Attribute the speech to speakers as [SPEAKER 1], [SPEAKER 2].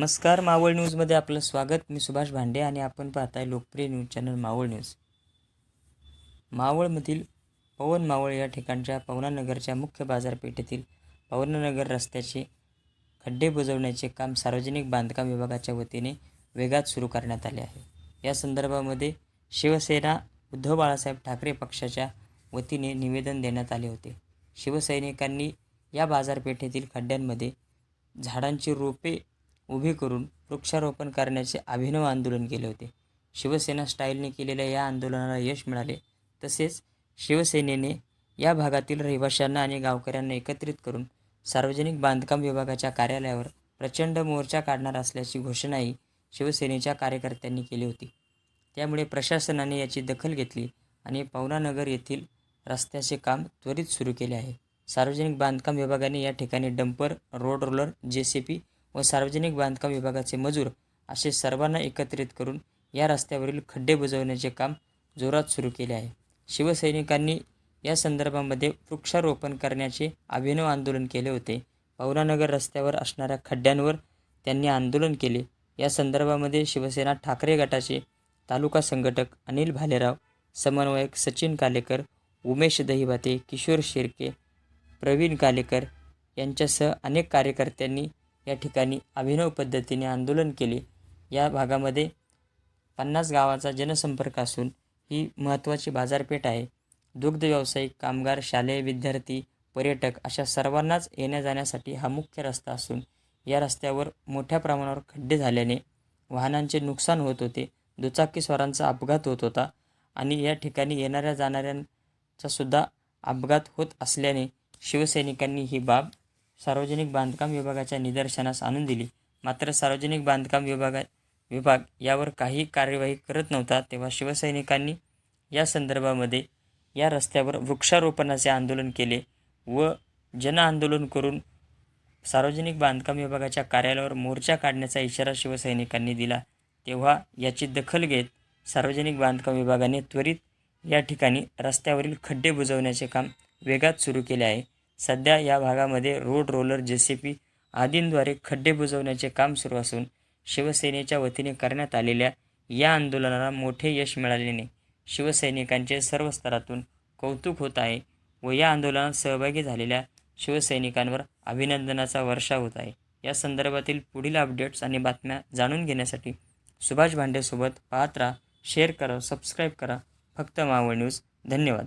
[SPEAKER 1] नमस्कार मावळ न्यूजमध्ये आपलं स्वागत. मी सुभाष भांडे आणि आपण पाहताय लोकप्रिय न्यूज चॅनल मावळ न्यूज. मावळमधील पवन मावळ या ठिकाणच्या पवनानगरच्या मुख्य बाजारपेठेतील पवनानगर रस्त्याचे खड्डे बुजवण्याचे काम सार्वजनिक बांधकाम विभागाच्या वतीने वेगात सुरू करण्यात आले आहे. या संदर्भामध्ये शिवसेना उद्धव बाळासाहेब ठाकरे पक्षाच्या वतीने निवेदन देण्यात आले होते. शिवसैनिकांनी या बाजारपेठेतील खड्ड्यांमध्ये झाडांची रोपे उभे करून वृक्षारोपण करण्याचे अभिनव आंदोलन केले होते. शिवसेना स्टाईलने केलेल्या या आंदोलनाला यश मिळाले. तसेच शिवसेनेने या भागातील रहिवाशांना आणि गावकऱ्यांना एकत्रित करून सार्वजनिक बांधकाम विभागाच्या कार्यालयावर प्रचंड मोर्चा काढणार असल्याची घोषणाही शिवसेनेच्या कार्यकर्त्यांनी केली होती. त्यामुळे प्रशासनाने याची दखल घेतली आणि पवनानगर येथील रस्त्याचे काम त्वरित सुरू केले आहे. सार्वजनिक बांधकाम विभागाने या ठिकाणी dumper road roller J C B व सार्वजनिक बांधकाम विभागाचे मजूर असे सर्वांना एकत्रित करून या रस्त्यावरील खड्डे बुजवण्याचे काम जोरात सुरू केले आहे. शिवसैनिकांनी या संदर्भामध्ये वृक्षारोपण करण्याचे अभिनव आंदोलन केले होते. पवनानगर रस्त्यावर असणाऱ्या खड्ड्यांवर त्यांनी आंदोलन केले. या संदर्भामध्ये शिवसेना ठाकरे गटाचे तालुका संघटक अनिल भालेराव समन्वयक सचिन कालेकर उमेश दहिभाते किशोर शिर्के प्रवीण कालेकर यांच्यासह अनेक कार्यकर्त्यांनी या ठिकाणी अभिनव पद्धतीने आंदोलन केले. या भागामध्ये पन्नास गावाचा जनसंपर्क असून ही महत्त्वाची बाजारपेठ आहे. दुग्ध व्यावसायिक कामगार शालेय विद्यार्थी पर्यटक अशा सर्वांनाच येण्या जाण्यासाठी हा मुख्य रस्ता असून या रस्त्यावर मोठ्या प्रमाणावर खड्डे झाल्याने वाहनांचे नुकसान होत होते दुचाकीस्वारांचा अपघात होत होता आणि या ठिकाणी येणाऱ्या जाणाऱ्यांचासुद्धा अपघात होत असल्याने शिवसैनिकांनी ही बाब सार्वजनिक बांधकाम विभागाच्या निदर्शनास आणून दिली. मात्र सार्वजनिक बांधकाम विभागा विभाग यावर काही कार्यवाही करत नव्हता तेव्हा शिवसैनिकांनी या संदर्भामध्ये या रस्त्यावर वृक्षारोपणाचे आंदोलन केले व जनआंदोलन करून सार्वजनिक बांधकाम विभागाच्या कार्यालयावर मोर्चा काढण्याचा इशारा शिवसैनिकांनी दिला. तेव्हा याची दखल घेत सार्वजनिक बांधकाम विभागाने त्वरित या ठिकाणी रस्त्यावरील खड्डे बुजवण्याचे काम वेगात सुरू केले आहे. सध्या या भागामध्ये road roller J C B आदींद्वारे खड्डे बुजवण्याचे काम सुरू असून शिवसेनेच्या वतीने करण्यात आलेल्या या आंदोलनाला मोठे यश मिळालेने शिवसैनिकांचे सर्व स्तरातून कौतुक होत आहे व या आंदोलनात सहभागी झालेल्या शिवसैनिकांवर अभिनंदनाचा वर्षा होत आहे. या संदर्भातील पुढील अपडेट्स आणि बातम्या जाणून घेण्यासाठी सुभाष भांडेसोबत पाहत राहा शेअर करा सबस्क्राईब करा. फक्त मावळ न्यूज धन्यवाद.